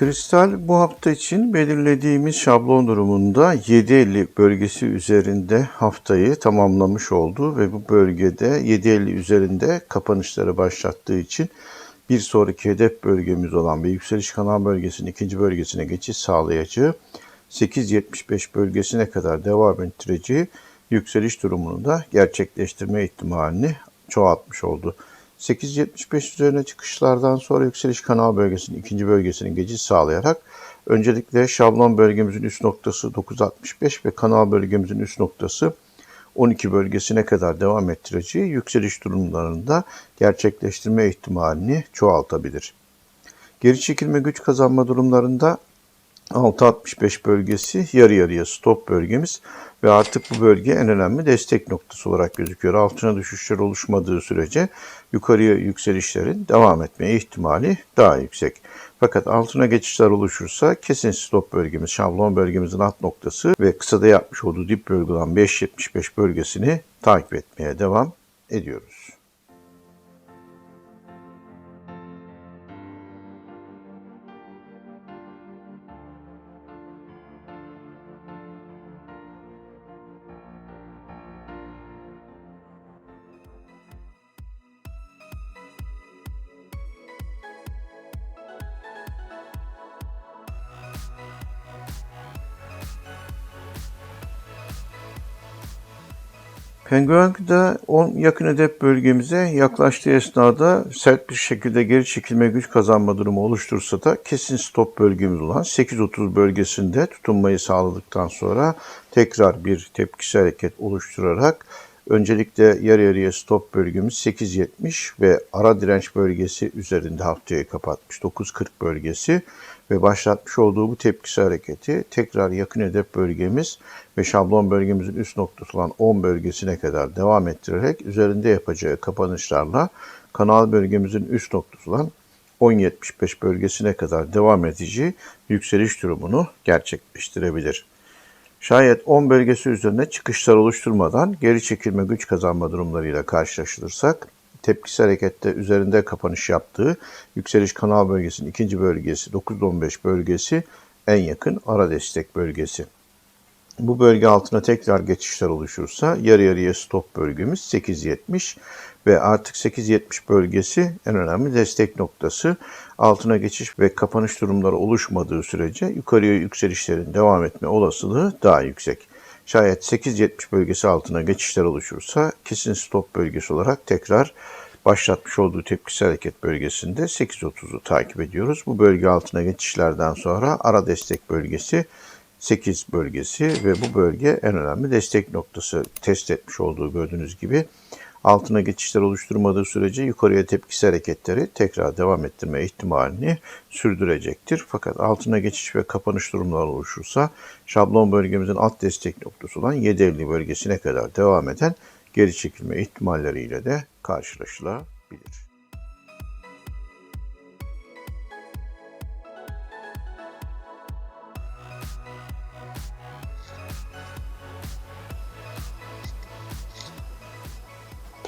Kristal bu hafta için belirlediğimiz şablon durumunda 7.50 bölgesi üzerinde haftayı tamamlamış oldu ve bu bölgede 7.50 üzerinde kapanışları başlattığı için bir sonraki hedef bölgemiz olan ve yükseliş kanal bölgesinin ikinci bölgesine geçiş sağlayacağı 8.75 bölgesine kadar devam ettireceği yükseliş durumunu da gerçekleştirme ihtimalini çoğaltmış oldu. 8.75 üzerine çıkışlardan sonra yükseliş kanal bölgesinin ikinci bölgesinin geçiş sağlayarak öncelikle şablon bölgemizin üst noktası 9.65 ve kanal bölgemizin üst noktası 12 bölgesine kadar devam ettireceği yükseliş durumlarında gerçekleştirme ihtimalini çoğaltabilir. Geri çekilme güç kazanma durumlarında 6.65 bölgesi yarı yarıya stop bölgemiz ve artık bu bölge en önemli destek noktası olarak gözüküyor. Altına düşüşler oluşmadığı sürece yukarıya yükselişlerin devam etmeye ihtimali daha yüksek. Fakat altına geçişler oluşursa kesin stop bölgemiz, şablon bölgemizin alt noktası ve kısada yapmış olduğu dip bölge olan 5.75 bölgesini takip etmeye devam ediyoruz. Penguen'de 10 yakın hedef bölgemize yaklaştığı esnada sert bir şekilde geri çekilme güç kazanma durumu oluştursa da kesin stop bölgemiz olan 8.30 bölgesinde tutunmayı sağladıktan sonra tekrar bir tepkisi hareket oluşturarak öncelikle yarı yarıya stop bölgemiz 8.70 ve ara direnç bölgesi üzerinde haftayı kapatmış 9.40 bölgesi ve başlatmış olduğu bu tepkisi hareketi tekrar yakın hedef bölgemiz ve şablon bölgemizin üst noktası olan 10 bölgesine kadar devam ettirerek üzerinde yapacağı kapanışlarla kanal bölgemizin üst noktası olan 10.75 bölgesine kadar devam edici yükseliş durumunu gerçekleştirebilir. Şayet 10 bölgesi üzerinde çıkışlar oluşturmadan geri çekilme güç kazanma durumlarıyla karşılaştırırsak tepkisi harekette üzerinde kapanış yaptığı yükseliş kanal bölgesinin ikinci bölgesi 915 bölgesi en yakın ara destek bölgesi. Bu bölge altına tekrar geçişler oluşursa yarı yarıya stop bölgemiz 8.70 ve artık 8.70 bölgesi en önemli destek noktası. Altına geçiş ve kapanış durumları oluşmadığı sürece yukarıya yükselişlerin devam etme olasılığı daha yüksek. Şayet 8.70 bölgesi altına geçişler oluşursa kesin stop bölgesi olarak tekrar başlatmış olduğu tepkisi hareket bölgesinde 8.30'u takip ediyoruz. Bu bölge altına geçişlerden sonra ara destek bölgesi 8 bölgesi ve bu bölge en önemli destek noktası test etmiş olduğu gördüğünüz gibi altına geçişler oluşturmadığı sürece yukarıya tepkisi hareketleri tekrar devam ettirme ihtimalini sürdürecektir. Fakat altına geçiş ve kapanış durumları oluşursa şablon bölgemizin alt destek noktası olan 7.50 bölgesine kadar devam eden geri çekilme ihtimalleriyle de karşılaşılabilir.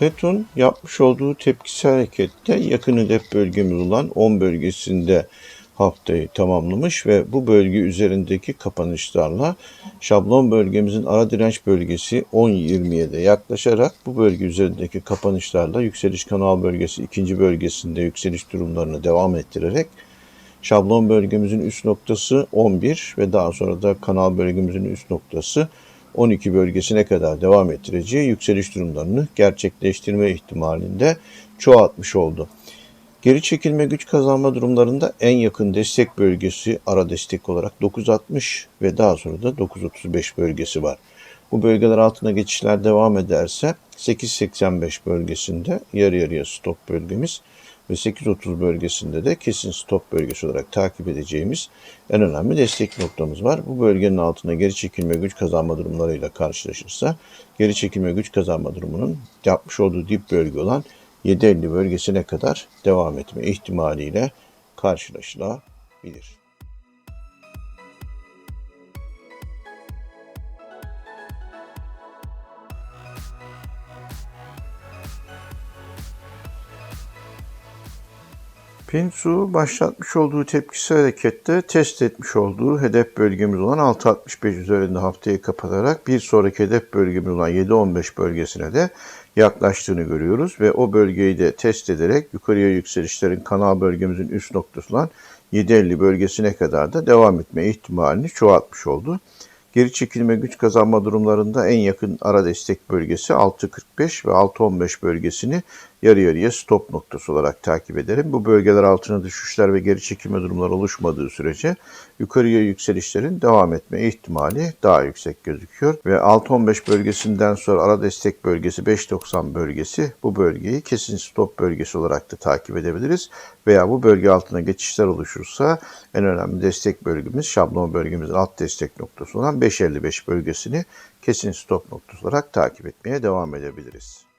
Petron yapmış olduğu tepkisi harekette yakın hedef bölgemiz olan 10 bölgesinde haftayı tamamlamış ve bu bölge üzerindeki kapanışlarla şablon bölgemizin ara direnç bölgesi 10.20'ye de yaklaşarak bu bölge üzerindeki kapanışlarla yükseliş kanal bölgesi ikinci bölgesinde yükseliş durumlarını devam ettirerek şablon bölgemizin üst noktası 11 ve daha sonra da kanal bölgemizin üst noktası 12 bölgesine kadar devam ettireceği yükseliş durumlarını gerçekleştirme ihtimalinde çoğaltmış oldu. Geri çekilme güç kazanma durumlarında en yakın destek bölgesi ara destek olarak 9.60 ve daha sonra da 9.35 bölgesi var. Bu bölgeler altına geçişler devam ederse 8.85 bölgesinde yarı yarıya stop bölgemiz ve 8.30 bölgesinde de kesin stop bölgesi olarak takip edeceğimiz en önemli destek noktamız var. Bu bölgenin altına geri çekilme güç kazanma durumlarıyla karşılaşırsa geri çekilme güç kazanma durumunun yapmış olduğu dip bölge olan 7.50 bölgesine kadar devam etme ihtimaliyle karşılaşılabilir. Pinsu başlatmış olduğu tepkisi harekette test etmiş olduğu hedef bölgemiz olan 6.65 üzerinde haftayı kapatarak bir sonraki hedef bölgemiz olan 7.15 bölgesine de yaklaştığını görüyoruz ve o bölgeyi de test ederek yukarıya yükselişlerin kanal bölgemizin üst noktası olan 7.50 bölgesine kadar da devam etme ihtimalini çoğaltmış oldu. Geri çekilme güç kazanma durumlarında en yakın ara destek bölgesi 6.45 ve 6.15 bölgesini yarı yarıya stop noktası olarak takip ederim. Bu bölgeler altına düşüşler ve geri çekilme durumları oluşmadığı sürece yukarıya yükselişlerin devam etme ihtimali daha yüksek gözüküyor. Ve 6.15 bölgesinden sonra ara destek bölgesi 5.90 bölgesi bu bölgeyi kesin stop bölgesi olarak da takip edebiliriz. Veya bu bölge altına geçişler oluşursa en önemli destek bölgemiz şablon bölgemizin alt destek noktası olan 5.55 bölgesini kesin stop noktası olarak takip etmeye devam edebiliriz.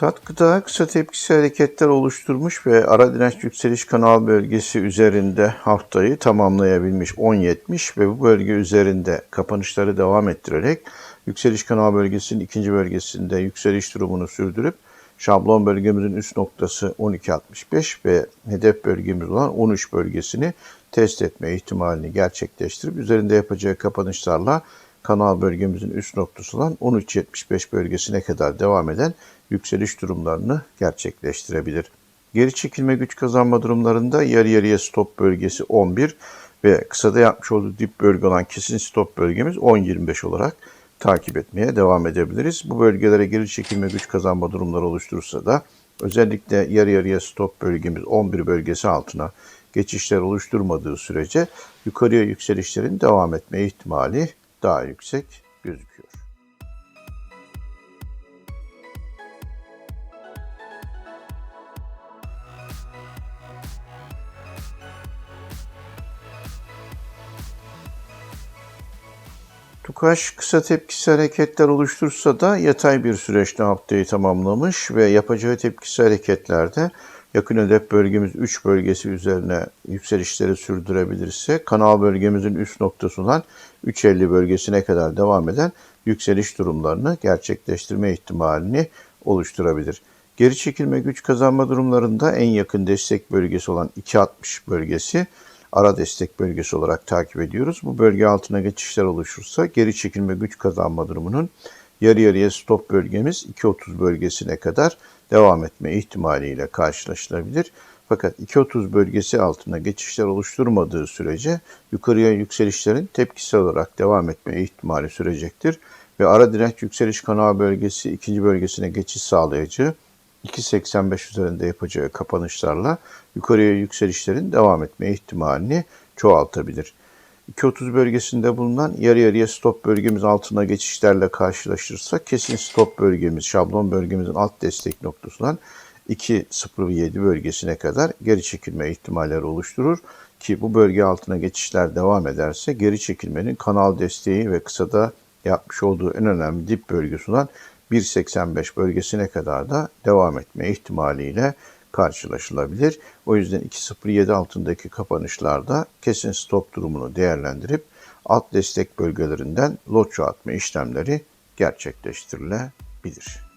Tatkıda kısa tepkisi hareketler oluşturmuş ve ara direnç yükseliş kanal bölgesi üzerinde haftayı tamamlayabilmiş 10.70 ve bu bölge üzerinde kapanışları devam ettirerek yükseliş kanal bölgesinin ikinci bölgesinde yükseliş durumunu sürdürüp şablon bölgemizin üst noktası 12.65 ve hedef bölgemiz olan 13 bölgesini test etme ihtimalini gerçekleştirip üzerinde yapacağı kapanışlarla kanal bölgemizin üst noktası olan 13.75 bölgesine kadar devam eden yükseliş durumlarını gerçekleştirebilir. Geri çekilme güç kazanma durumlarında yarı yarıya stop bölgesi 11 ve kısada yapmış olduğu dip bölge olan kesin stop bölgemiz 10.25 olarak takip etmeye devam edebiliriz. Bu bölgelere geri çekilme güç kazanma durumları oluşturursa da özellikle yarı yarıya stop bölgemiz 11 bölgesi altına geçişler oluşturmadığı sürece yukarıya yükselişlerin devam etme ihtimali daha yüksek gözüküyor. Tukaş kısa tepkisi hareketler oluştursa da yatay bir süreçte haftayı tamamlamış ve yapacağı tepkisi hareketlerde yakın hedef bölgemiz 3 bölgesi üzerine yükselişleri sürdürebilirse kanal bölgemizin üst noktası olan 3.50 bölgesine kadar devam eden yükseliş durumlarını gerçekleştirme ihtimalini oluşturabilir. Geri çekilme güç kazanma durumlarında en yakın destek bölgesi olan 2.60 bölgesi ara destek bölgesi olarak takip ediyoruz. Bu bölge altına geçişler oluşursa geri çekilme güç kazanma durumunun yarı yarıya stop bölgemiz 2.30 bölgesine kadar devam etme ihtimaliyle karşılaşılabilir. Fakat 2.30 bölgesi altına geçişler oluşturmadığı sürece yukarıya yükselişlerin tepkisel olarak devam etme ihtimali sürecektir. Ve ara direnç yükseliş kanal bölgesi ikinci bölgesine geçiş sağlayıcı 2.85 üzerinde yapacağı kapanışlarla yukarıya yükselişlerin devam etme ihtimalini çoğaltabilir. 2.30 bölgesinde bulunan yarı yarıya stop bölgemiz altına geçişlerle karşılaşırsak kesin stop bölgemiz, şablon bölgemizin alt destek noktasından 2.07 bölgesine kadar geri çekilme ihtimalleri oluşturur. Ki bu bölge altına geçişler devam ederse geri çekilmenin kanal desteği ve kısada yapmış olduğu en önemli dip bölgesi olan 1.85 bölgesine kadar da devam etme ihtimaliyle karşılaşılabilir. O yüzden 2.07 altındaki kapanışlarda kesin stop durumunu değerlendirip alt destek bölgelerinden lot atma işlemleri gerçekleştirilebilir.